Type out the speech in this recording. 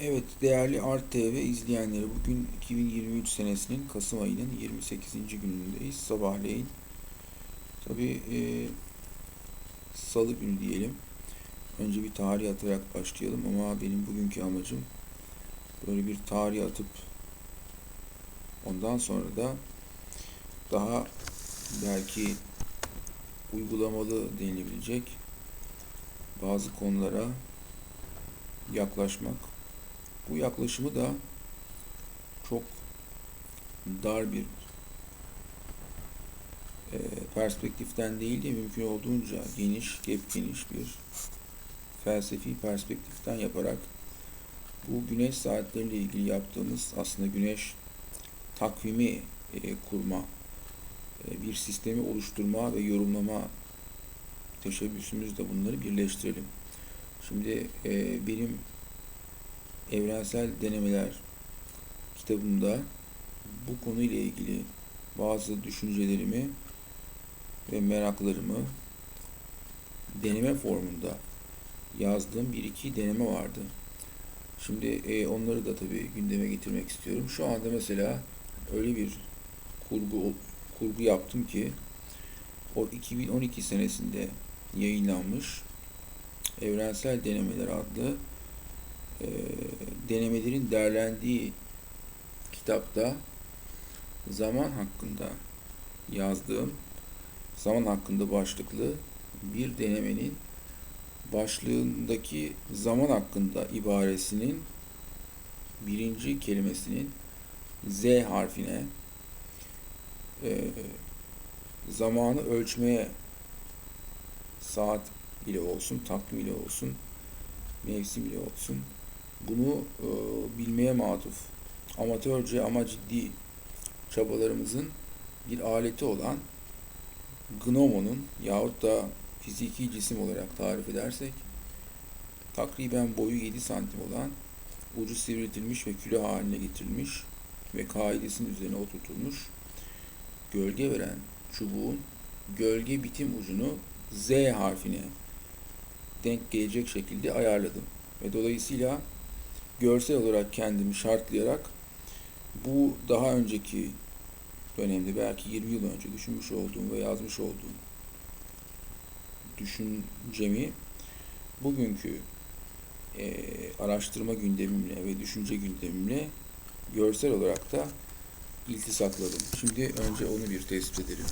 Evet değerli Art TV izleyenleri bugün 2023 senesinin Kasım ayının 28. günündeyiz sabahleyin. Tabi salı günü diyelim. Önce bir tarih atarak başlayalım ama benim bugünkü amacım böyle bir tarih atıp ondan sonra da daha belki uygulamalı denilebilecek bazı konulara yaklaşmak. Bu yaklaşımı da çok dar bir e, perspektiften değil de mümkün olduğunca geniş, gep geniş bir felsefi perspektiften yaparak bu güneş saatleriyle ilgili yaptığımız aslında güneş takvimi e, kurma, e, bir sistemi oluşturma ve yorumlama teşebbüsümüzle bunları birleştirelim. Şimdi e, benim evrensel denemeler kitabımda bu konuyla ilgili bazı düşüncelerimi ve meraklarımı deneme formunda yazdığım bir iki deneme vardı. Şimdi e, onları da tabii gündeme getirmek istiyorum. Şu anda mesela öyle bir kurgu kurgu yaptım ki o 2012 senesinde yayınlanmış Evrensel Denemeler adlı e, denemelerin değerlendiği kitapta zaman hakkında yazdığım zaman hakkında başlıklı bir denemenin başlığındaki zaman hakkında ibaresinin birinci kelimesinin Z harfine e, zamanı ölçmeye saat ile olsun, takvim ile olsun, mevsim ile olsun bunu e, bilmeye matuf amatörce ama ciddi çabalarımızın bir aleti olan gnomonun yahut da fiziki cisim olarak tarif edersek takriben boyu 7 santim olan ucu sivriltilmiş ve küre haline getirilmiş ve kaidesinin üzerine oturtulmuş gölge veren çubuğun gölge bitim ucunu Z harfine denk gelecek şekilde ayarladım. Ve dolayısıyla görsel olarak kendimi şartlayarak bu daha önceki dönemde belki 20 yıl önce düşünmüş olduğum ve yazmış olduğum düşüncemi bugünkü e, araştırma gündemimle ve düşünce gündemimle görsel olarak da iltisakladım. Şimdi önce onu bir tespit edelim.